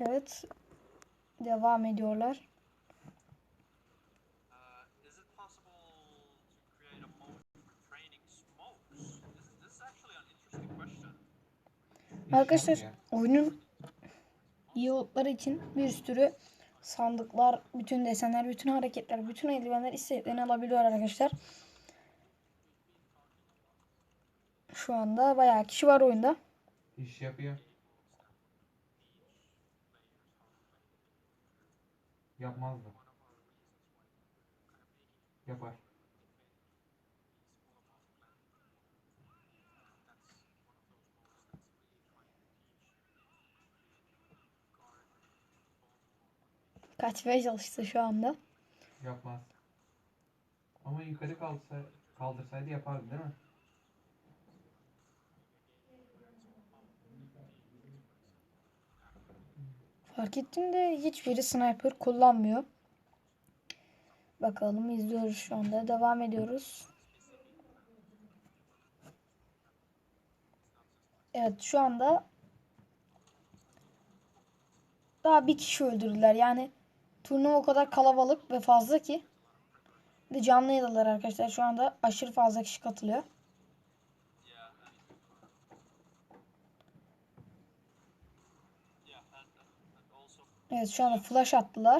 Evet. Devam ediyorlar. Uh, is it possible to create a mode for training smokes? This, this is actually an interesting question. Hiç Arkadaşlar oyunun iyi oldukları için bir sürü sandıklar, bütün desenler, bütün hareketler, bütün eldivenler istediklerini alabiliyor arkadaşlar. Şu anda bayağı kişi var oyunda. İş yapıyor. Yapmazdı. Yapar. Kaçmaya çalıştı şu anda. Yapmaz. Ama yukarı kaldırsa, kaldırsaydı yapardı değil mi? Fark ettim de hiçbiri sniper kullanmıyor. Bakalım izliyoruz şu anda. Devam ediyoruz. Evet şu anda daha bir kişi öldürdüler. Yani turnuva o kadar kalabalık ve fazla ki. Bir de canlı yayınlar arkadaşlar. Şu anda aşırı fazla kişi katılıyor. Can uh, we can even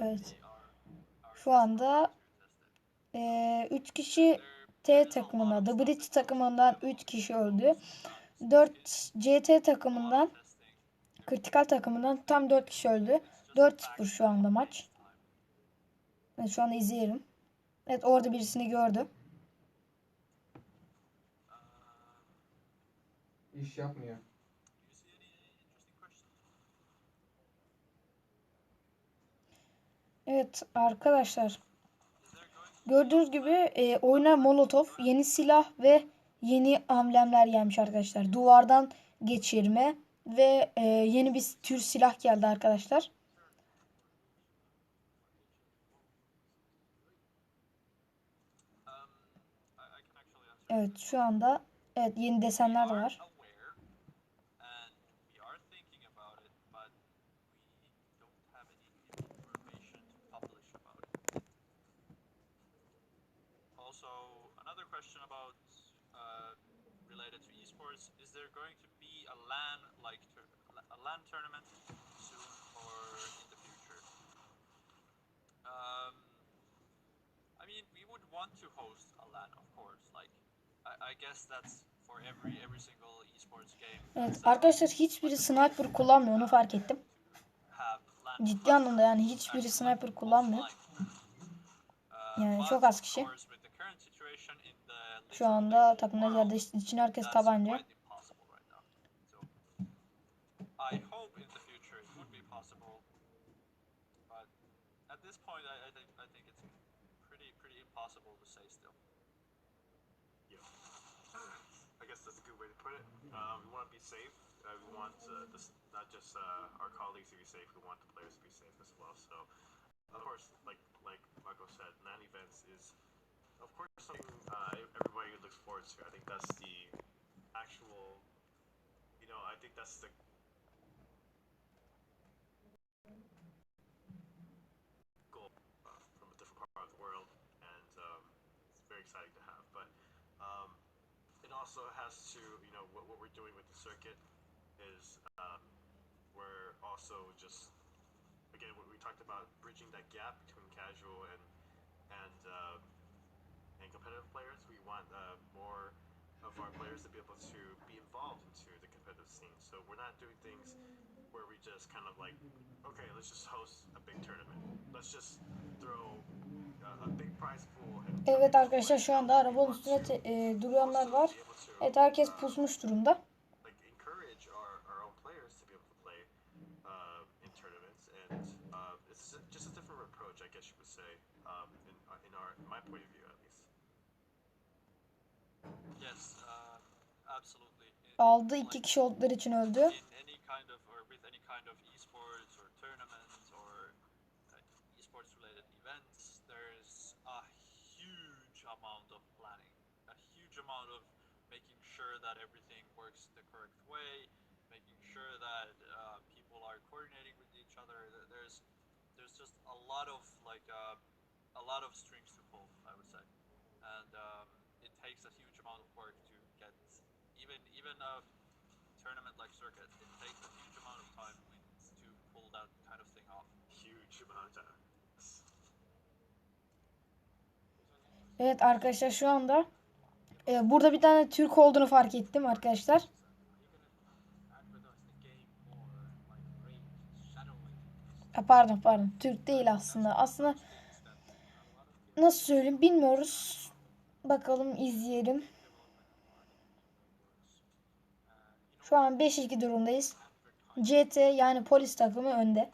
Evet. Şu anda tested. 3 kişi T takımına, The Bridge takımından 3 kişi öldü. 4 CT takımından, kritikal takımından tam 4 kişi öldü. 4-0 şu anda maç. Evet, şu anda izleyelim. Evet orada birisini gördü. İş yapmıyor. Evet arkadaşlar gördüğünüz gibi e, oyuna Molotov yeni silah ve yeni amblemler gelmiş arkadaşlar. Duvardan geçirme ve e, yeni bir tür silah geldi arkadaşlar. um, I, I can actually answer. Evet şu anda evet yeni desenler de We are var. aware, and we are thinking about it, but we don't have any information to publish about it. Also, another question about uh, related to esports: Is there going to be a LAN like tur- a LAN tournament soon or in the future? Um, I mean, we would want to host a LAN, of course. Like, I, I guess that's for every every single esports game. Evet arkadaşlar hiçbiri sniper kullanmıyor onu fark ettim. Ciddi anlamda yani hiçbiri sniper kullanmıyor. Yani çok az kişi. Şu anda takımda yerde için herkes tabanca. At this point, I, I think I think it's pretty pretty impossible to say still. That's a good way to put it. Um, we want to be safe. Uh, we want uh, this, not just uh, our colleagues to be safe. We want the players to be safe as well. So, of course, like like Marco said, LAN events is, of course, something uh, everybody looks forward to. I think that's the actual, you know, I think that's the goal uh, from a different part of the world, and um, it's very exciting to have. It also has to, you know, what, what we're doing with the circuit is um, we're also just, again, what we talked about, bridging that gap between casual and and uh, and competitive players. We want uh, more of our players to be able to be involved into the competitive scene. So we're not doing things where we just kind of like, okay, let's just host a big tournament. Let's just throw a big prize pool. And Evet arkadaşlar şu anda arabanın üstüne te- e, duranlar var. Evet herkes pusmuş durumda. like encourage our, our own players sure that everything works the correct way, making sure that uh, people are coordinating with each other. Th- There's there's just a lot of like uh, a lot of strings to pull, I would say, and um, it takes a huge amount of work to get even even a tournament like circuit. It takes a huge amount of time to pull that kind of thing off. Huge amount of time. Evet arkadaşlar şu anda e, burada bir tane Türk olduğunu fark ettim arkadaşlar. Ha, pardon pardon Türk değil aslında. Aslında nasıl söyleyeyim bilmiyoruz. Bakalım izleyelim. Şu an 5-2 durumdayız. CT yani polis takımı önde.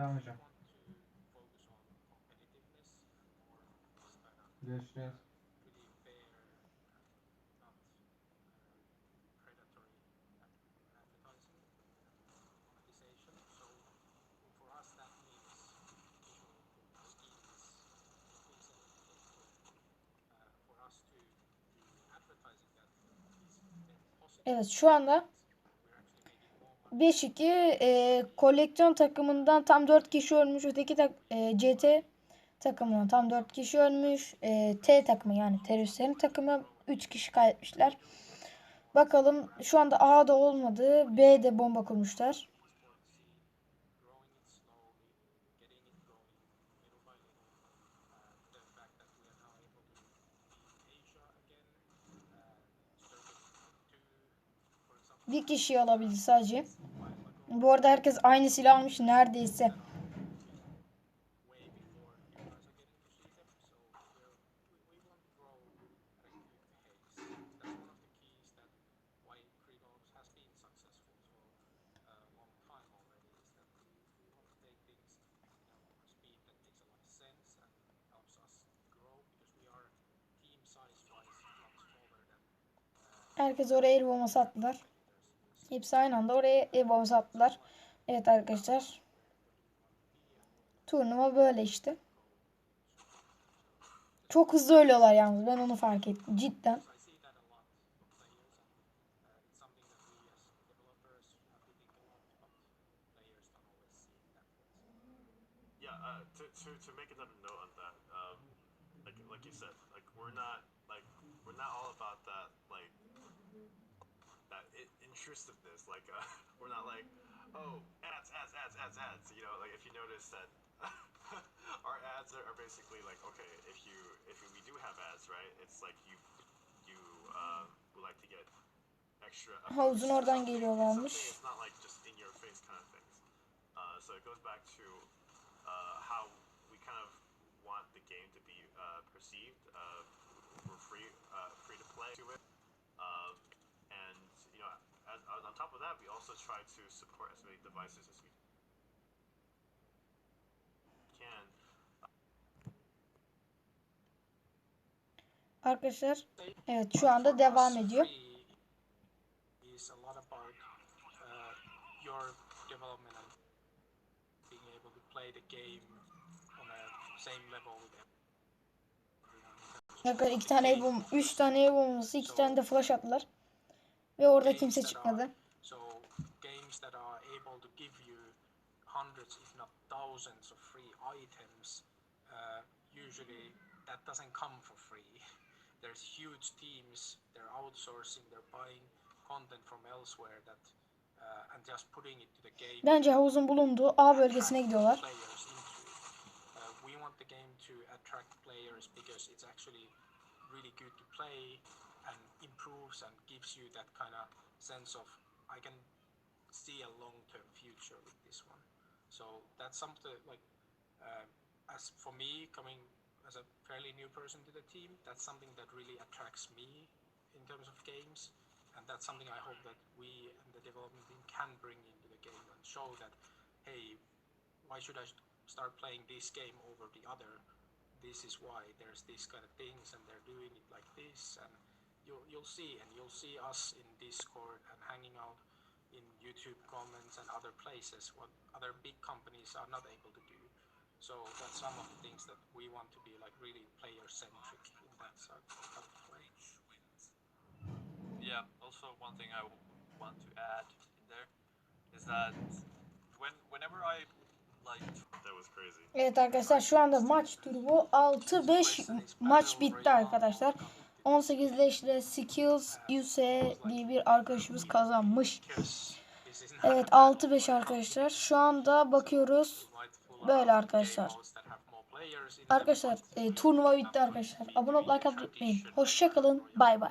Tamam hocam. Görüşürüz. Evet şu anda 5-2 e, koleksiyon takımından tam 4 kişi ölmüş. Öteki tak, e, CT takımından tam 4 kişi ölmüş. E, T takımı yani teröristlerin takımı 3 kişi kaybetmişler. Bakalım şu anda A'da olmadı. B'de bomba kurmuşlar. Bir kişi alabildi sadece. Bu arada herkes aynı silah almış neredeyse. Herkes oraya el bombası attılar. Hepsi aynı anda oraya bombası attılar. Evet arkadaşlar. Turnuva böyle işte. Çok hızlı ölüyorlar yalnız. Ben onu fark ettim. Cidden. Uh, to, to make another note on that, um, like like you said, like we're not intrusiveness. Like uh, we're not like oh ads ads ads ads ads. You know, like if you notice that our ads are, are basically like okay, if you if we do have ads, right? It's like you you um, would like to get extra. Havuzun oradan geliyorlarmış. It's not like just in your face kind of things. Uh, so it goes back to uh, how we kind of want the game to be uh, perceived. Uh, we're uh, free top of that, we also try to support as many devices as we can. Arkadaşlar evet şu anda devam ediyor. Uh. Arkadaşlar iki tane bomb, üç tane el bombası, iki tane de flash attılar. Ve orada kimse çıkmadı. Games that are able to give you hundreds, if not thousands, of free items, uh, usually that doesn't come for free. There's huge teams. They're outsourcing. They're buying content from elsewhere that uh, and just putting it to the game. Bence havuzun bulunduğu A bölgesine gidiyorlar. players into it. Uh, we want the game to attract players because it's actually really good to play and improves and gives you that kind of sense of I can see a long-term future with this one. So that's something like uh, as for me coming as a fairly new person to the team, that's something that really attracts me in terms of games, and that's something I hope that we and the development team can bring into the game and show that hey, why should I start playing this game over the other? This is why there's these kind of things, and they're doing it like this, and you'll you'll see, and you'll see us in Discord and hanging out in YouTube comments and other places what other big companies are not able to do. So that's some of the things that we want to be like really player centric in that sort of way. Yeah. Also, one thing I want to add in there is that when whenever I like That was crazy. Evet arkadaşlar şu anda maç durumu 6-5 maç bitti arkadaşlar. 18 leşle Skills UC diye bir arkadaşımız kazanmış. Evet 6-5 arkadaşlar. Şu anda bakıyoruz. Böyle arkadaşlar. Arkadaşlar e, turnuva bitti arkadaşlar. Abone olup like atmayı unutmayın. Hoşçakalın. Bay bay.